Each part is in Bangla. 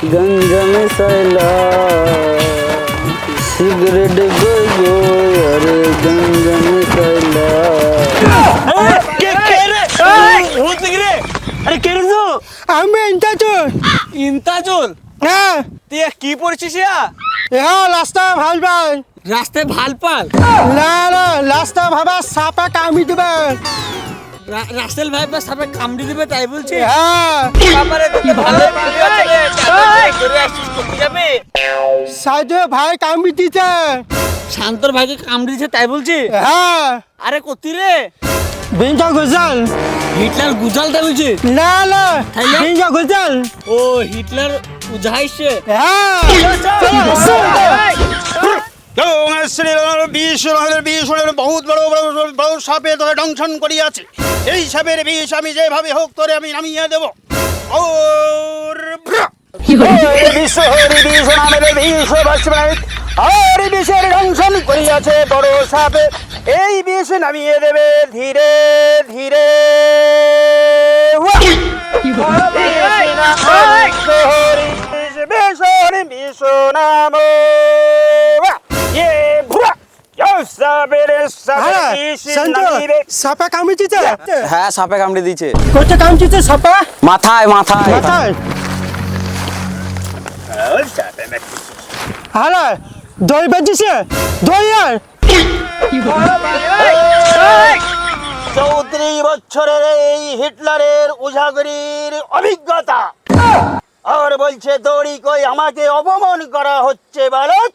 गंगा में सैला सिगरेट गो अरे गंगा में सैला কে কে রে ভূত নাকি রে আরে কে রে তো আমি ইন্টারচুল ইন্তাজুল হ্যাঁ তুই এ কি পড়ছিস ইয়া হ্যাঁ রাস্তা ভাল পাই রাস্তায় ভাল পাল না না রাস্তা ভাবা সাপা কামি দিবে রাসেল ভাই বা সাপে কামড়ি দিবে তাই বলছি হ্যাঁ সাইডে ভাই কামি দিতে শান্তর ভাইকে কামড়ি দিয়েছে তাই বলছি হ্যাঁ আরে কতি রে বিঞ্জা গুজাল হিটলার গুজাল তাই বলছি না না? বিঞ্জা গুজাল ও হিটলার উজাইছে হ্যাঁ বহুত বড় বড় বড় সাপে তোকে দংশন করিয়াছে। এই সাপের বিষ আমি যেভাবে হোক তোরে আমি নামিয়ে দেব। ওর বিষ হরি বিষ নামের বিষ বাসবাই আর বিষের দংশন করিয়াছে বড় সাপে। এই বিষ নামিয়ে দেবে ধীরে ধীরে! বিষ নাম। সাপা দিতে হ্যাঁ সাপে কামড়ে দিয়েছে। কোথায় কামি দিতে সাপা? মাথায় মাথায়। মাথায়? দই বাজিছে দই আর চৌত্রিশ বছরের এই হিটলারের উজাগরির অভিজ্ঞতা। আর বলছে দড়ি কই আমাকে অপমান করা হচ্ছে বালক।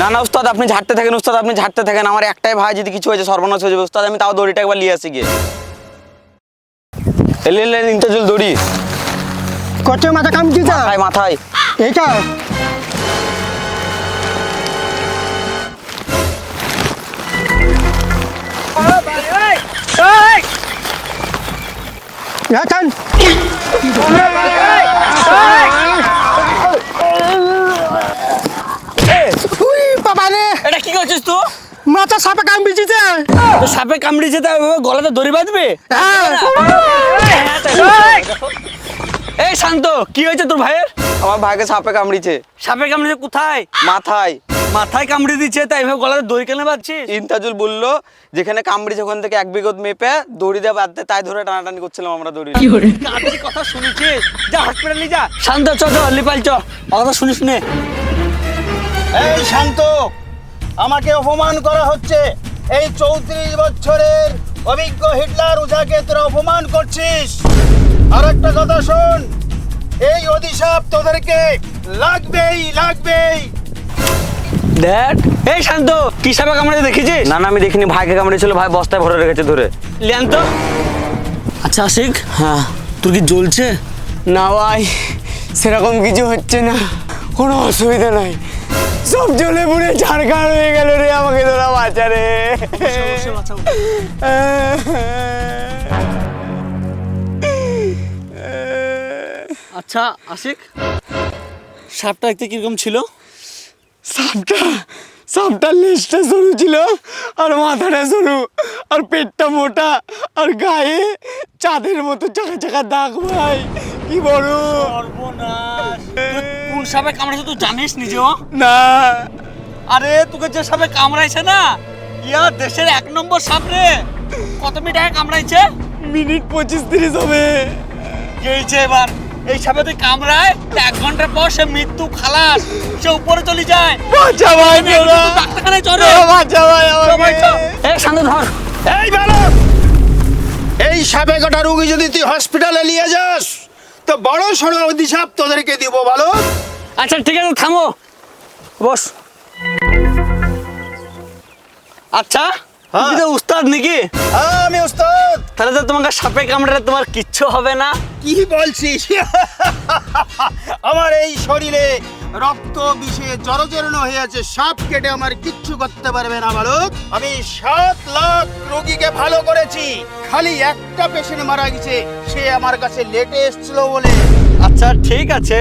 না না উস্তাদ আপনি ঝাড়তে থাকেন উস্তাদ আপনি ঝাড়তে থাকেন। আমার একটাই ভাই যদি কিছু হয়েছে সর্বনাশ হয়ে যাবে। উস্তাদ আমি তাও দড়িটা একবার নিয়ে আসি গিয়ে। এলে এলে ইন্টাজুল দড়ি। কোথায় মাথা কামি দিতে। মাথায় মাথায়। এইটা? এখন উই বাবা রে এটা কি করছিস তুই মাথা সাপে সাপে কামড়িয়েছে গলাতে দড়ি বাঁধবে? হ্যাঁ। এই শান্ত কি হয়েছে তোর ভাইয়ের? আমার ভাইকে সাপে কামড়িছে। সাপে কামড়িয়েছে কোথায়? মাথায়। মাথায় কামড়ে দিচ্ছে তাই এভাবে গলাতে দড়ি কেন বাঁধছিস? ইন্তাজুল বলল যেখানে কামড়িছে ওখান থেকে এক বিগত মেপে দড়ি দিয়ে বাঁধতে তাই ধরে টানাটানি করছিলাম আমরা দড়ি কথা শুনেছিস? যা হসপিটালে যা। শান্ত চ চ লিপাল চ। কথা শুনিস নে এই শান্ত আমাকে অপমান করা হচ্ছে। এই চৌত্রিশ বছরের অভিজ্ঞ হিটলার উজাকে তোরা অপমান করছিস। আর একটা কথা শোন এই অভিশাপ তোদেরকে লাগবেই লাগবেই। দেখ এই শান্ত কি সাপে কামড়ে দেখেছিস না না আমি দেখিনি ভাইকে কামড়িয়েছিল ভাই বস্তায় ভরে রেখেছে ধরে। লিয়ান তো আচ্ছা আশিক হ্যাঁ তোর কি জ্বলছে? না ভাই সেরকম কিছু হচ্ছে না কোনো অসুবিধা নাই। সব জ্বলে পুড়ে ঝাড়খাড় হয়ে গেল রে আমাকে তোরা বাঁচা রে আচ্ছা আশিক সাপটা দেখতে কীরকম ছিল? সাপটা সাপটার লেজটা সরু ছিল আর মাথাটা সরু আর পেটটা মোটা আর গায়ে চাঁদের মতো চাকা চাকা দাগ ভাই। কি সর্বনাশ। কোন সাপে কামড়াইছে তুই জানিস নিজেও? না। আরে তোকে যে সাপে কামড়াইছে না ইয়া দেশের এক নম্বর সাপ রে। কত মিটারে কামড়াইছে? মিনিট পঁচিশ তিরিশ হবে। গেইছে এবার। এই সাপে তুই কামড়ায় এক ঘণ্টার পর সে মৃত্যু খালাস। সে উপরে চলে যায়। বাঁচা ভাই তোরা ডাক্তারখানায় চলে বাঁচা ভাই আমাকে। এই শান্ত ধর। এই বালক এই সাপে কাটা রুগী যদি তুই হসপিটালে নিয়ে যাস তো বড় সড়ো অভিশাপ তোদেরকে দিব বালক আচ্ছা ঠিক আছে থামো। বস। আচ্ছা হ্যাঁ। তুমি তো উস্তাদ নাকি? হ্যাঁ আমি ওস্তাদ তাহলে তো তোমাকে সাপে কামড়ালে তোমার কিচ্ছু হবে না। কি বলছিস? আমার এই শরীরে রক্ত বিষে জর্জরণ হয়ে আছে সাপ কেটে আমার কিচ্ছু করতে পারবে না বালক আমি সাত লাখ রোগীকে ভালো করেছি। খালি একটা পেশেন্ট মারা গেছে সে আমার কাছে লেটে এসেছিল বলে। আচ্ছা ঠিক আছে।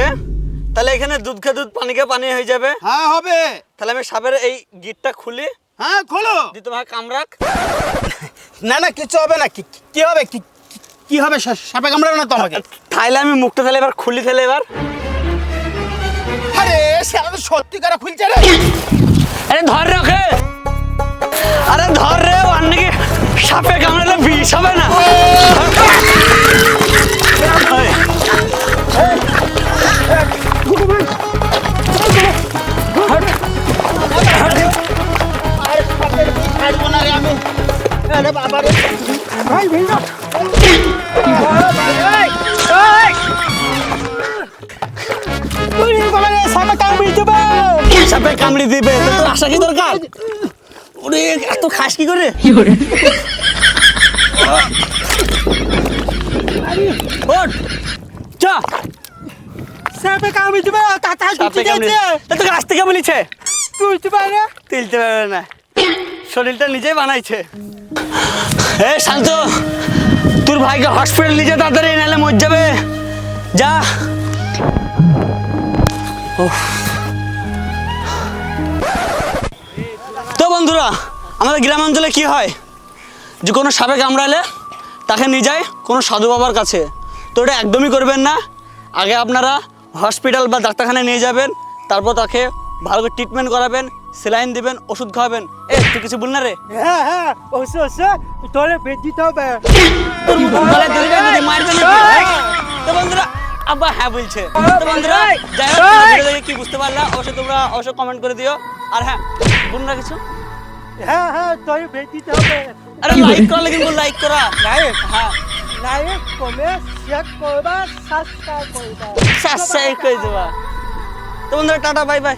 তাহলে এখানে দুধ খে দুধ পানি খে পানি হয়ে যাবে। হ্যাঁ হবে। তাহলে আমি সাপের এই গিটটা খুলি। হ্যাঁ খোলো। দিয়ে তোমাকে কামড়াক না না কিছু হবে না। কি কি হবে? কি হবে? সাপে কামড়াবে না তো আমাকে? তাইলে আমি মুখটা তাহলে এবার খুলি তাহলে এবার। আরে সেটা তো সত্যিকারা খুলছে রে। আরে ধর রে ওকে। আরে ধর রে নাকি সাপে কামড়ালে বিষ হবে না। সাপে দিবে তো তোর আশা কি দরকার? ওরে এত খাস কি করে? ওঠ। চা সাপে কামড়ি দেবে তাতা সাপে তুলতে কামড়ি যাচ্ছে তা তোকে আসতে কে বলেছে। তুলতে পারে তুলতে পারবে না। শরীরটা নিজেই বানাইছে। এ শান্ত। তোর ভাইকে হসপিটাল নিয়ে যা তাড়াতাড়ি নাহলে মর যাবে। যা। বন্ধুরা আমাদের গ্রাম অঞ্চলে কি হয়? যে কোনো সাপে কামড়ালে তাকে নিয়ে যায় কোনো সাধু বাবার কাছে। তো এটা একদমই করবেন না। আগে আপনারা হসপিটাল বা ডাক্তারখানায় নিয়ে যাবেন তারপর তাকে ভালো করে ট্রিটমেন্ট করাবেন সেলাইন দিবেন ওষুধ খাওয়াবেন। এ তুই কিছু বল না রে? হ্যাঁ হ্যাঁ তোরে বেদ দিতে হবে। তো বন্ধুরা আব্বা হ্যাঁ বলছে। তো বন্ধুরা যাই হোক কি বুঝতে পারলা অবশ্যই তোমরা অবশ্যই কমেন্ট করে দিও। আর হ্যাঁ বল না কিছু। হ্যাঁ হ্যাঁ তোরে বেদ দিতে হবে। আরে লাইক করা কিন্তু লাইক করা। লাইক হ্যাঁ লাইক কমেন্ট শেয়ার করবা সাবস্ক্রাইব করবা। সাবস্ক্রাইব করে দেবা। তো বন্ধুরা টাটা বাই বাই